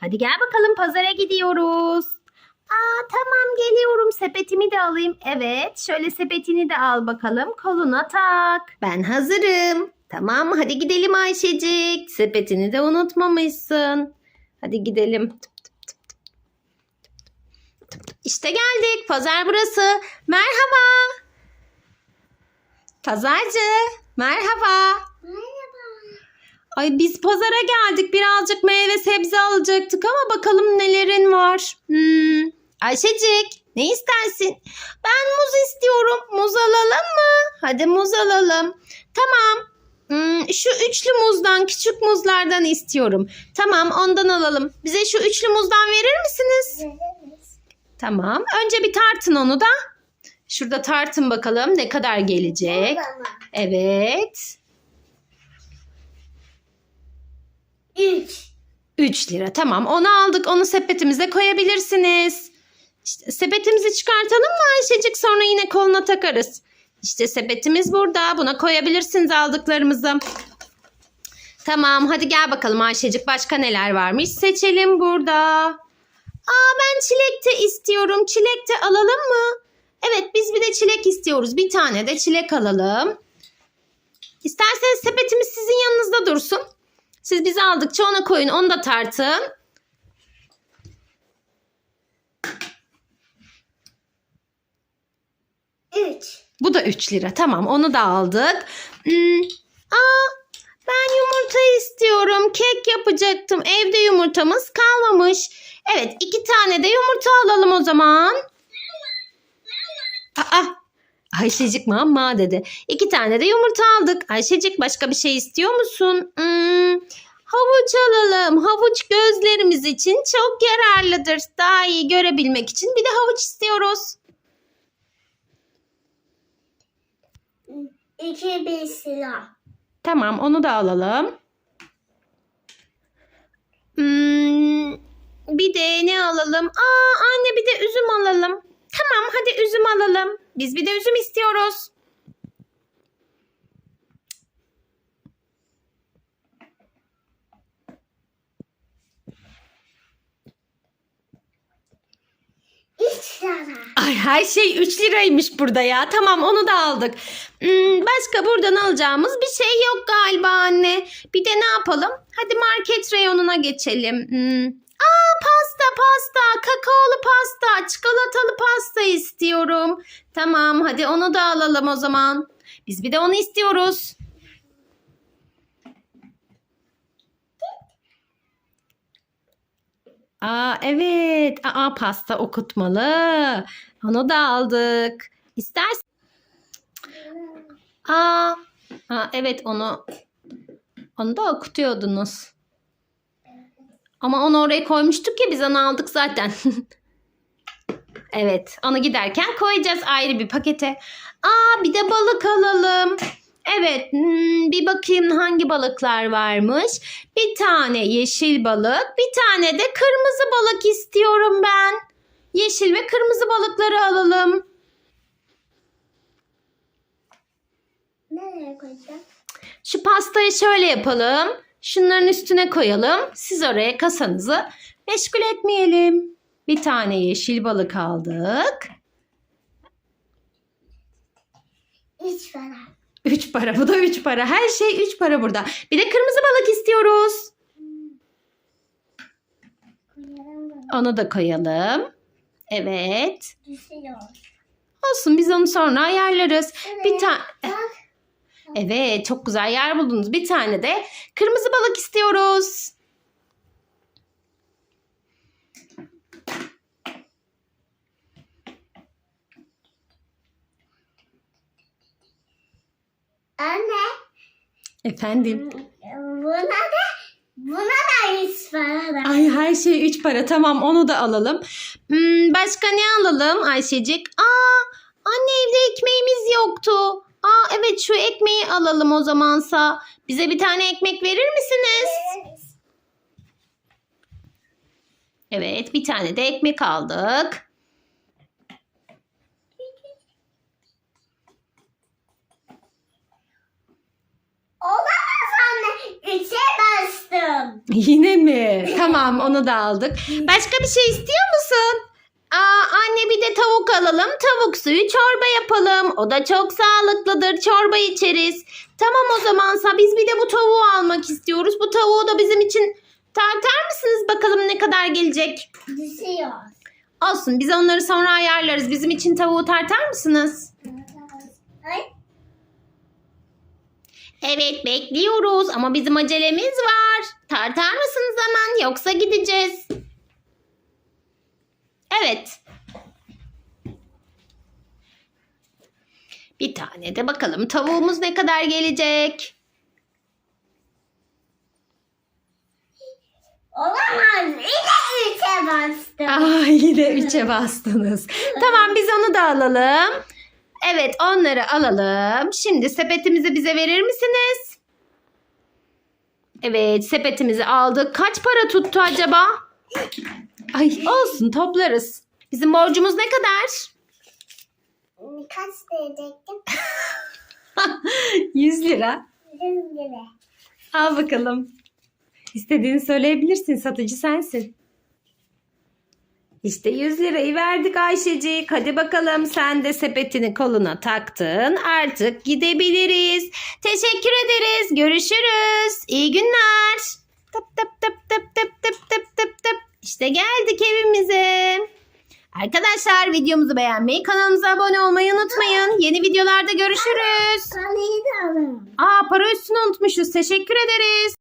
Hadi gel bakalım pazara gidiyoruz. Aa tamam geliyorum sepetimi de alayım. Evet şöyle sepetini de al bakalım koluna tak. Ben hazırım. Tamam hadi gidelim Ayşecik. Sepetini de unutmamışsın. Hadi gidelim. İşte geldik. Pazar burası. Merhaba. Pazarcı. Merhaba. Ay biz pazara geldik. Birazcık meyve sebze alacaktık ama bakalım nelerin var. Hmm. Ayşecik ne istersin? Ben muz istiyorum. Muz alalım mı? Hadi muz alalım. Tamam. Hmm, şu üçlü muzdan, küçük muzlardan istiyorum. Tamam ondan alalım. Bize şu üçlü muzdan verir misiniz? Tamam. Önce bir tartın onu da. Şurada tartın bakalım ne kadar gelecek. Evet. 3. 3 lira. Tamam onu aldık. Onu sepetimize koyabilirsiniz. İşte sepetimizi çıkartalım mı Ayşecik? Sonra yine koluna takarız. İşte sepetimiz burada. Buna koyabilirsiniz aldıklarımızı. Tamam hadi gel bakalım Ayşecik. Başka neler varmış? Seçelim burada. Aa ben çilek de istiyorum. Çilek de alalım mı? Evet biz bir de çilek istiyoruz. Bir tane de çilek alalım. İsterseniz sepetimiz sizin yanınızda dursun. Siz bizi aldıkça ona koyun. Onu da tartın. Üç. Bu da 3 lira. Tamam onu da aldık. Hmm. Aa, ben yumurta istiyorum. Kek yapacaktım. Evde yumurtamız kalmamış. Evet iki tane de yumurta alalım o zaman. Aa, Ayşecik mamma dedi. İki tane de yumurta aldık. Ayşecik başka bir şey istiyor musun? Hmm, havuç alalım. Havuç gözlerimiz için çok yararlıdır. Daha iyi görebilmek için bir de havuç istiyoruz. İki bir lira. Tamam onu da alalım. Hmm, bir de ne alalım? Aa anne bir de üzüm hadi üzüm alalım. Biz bir de üzüm istiyoruz. Ay her şey 3 liraymış burada ya. Tamam onu da aldık. Hmm, başka buradan alacağımız bir şey yok galiba anne. Bir de ne yapalım? Hadi market reyonuna geçelim. Hmm. Pasta kakaolu pasta çikolatalı pasta istiyorum. Tamam hadi onu da alalım o zaman. Biz bir de onu istiyoruz. Aa evet. Aa pasta okutmalı. Onu da aldık. İstersen. Aa, aa evet onu onu da okutuyordunuz. Ama onu oraya koymuştuk ya biz onu aldık zaten. evet onu giderken koyacağız ayrı bir pakete. Aa bir de balık alalım. Evet hmm, bir bakayım hangi balıklar varmış. Bir tane yeşil balık bir tane de kırmızı balık istiyorum ben. Yeşil ve kırmızı balıkları alalım. Nereye koyacağım? Şu pastayı şöyle yapalım. Şunların üstüne koyalım. Siz oraya kasanızı meşgul etmeyelim. Bir tane yeşil balık aldık. Üç lira. 3 para bu da 3 para. Her şey 3 para burada. Bir de kırmızı balık istiyoruz. Onu da koyalım. Evet. Düşüyor. Olsun biz onu sonra ayarlarız. Bir tane. Evet çok güzel yer buldunuz. Bir tane de kırmızı balık istiyoruz. Anne. Efendim. Buna da buna da üç para da. Ay her şey 3 para. Tamam onu da alalım. Hmm, başka ne alalım Ayşecik? Aa anne evde ekmeğimiz yoktu. Evet şu ekmeği alalım o zamansa. Bize bir tane ekmek verir misiniz? Evet bir tane de ekmek aldık. Olamaz anne. Üçe bastım. Yine mi? Tamam onu da aldık. Başka bir şey istiyor musun? Aa, anne bir de tavuk alalım. Tavuk suyu çorba yapalım. O da çok sağlıklıdır. Çorba içeriz. Tamam o zamansa biz bir de bu tavuğu almak istiyoruz. Bu tavuğu da bizim için tartar mısınız bakalım ne kadar gelecek? Düşüyor. Olsun biz onları sonra ayarlarız. Bizim için tavuğu tartar mısınız? Ay. Evet bekliyoruz ama bizim acelemiz var. Tartar mısınız hemen yoksa gideceğiz? Evet. Bir tane de bakalım tavuğumuz ne kadar gelecek? Olamaz. Yine üçe bastım. Ay yine üçe bastınız. tamam biz onu da alalım. Evet onları alalım. Şimdi sepetimizi bize verir misiniz? Evet sepetimizi aldık. Kaç para tuttu acaba? Ay olsun toplarız. Bizim borcumuz ne kadar? Kaç diyecektim? 100 lira. 100 lira. Al bakalım. İstediğini söyleyebilirsin. Satıcı sensin. İşte 100 lirayı verdik Ayşecik. Hadi bakalım sen de sepetini koluna taktın. Artık gidebiliriz. Teşekkür ederiz. Görüşürüz. İyi günler. Tıp tıp tıp tıp tıp tıp tıp tıp. İşte geldik evimize. Arkadaşlar videomuzu beğenmeyi, kanalımıza abone olmayı unutmayın. Yeni videolarda görüşürüz. Parayı da. Aa para üstünü unutmuşuz. Teşekkür ederiz.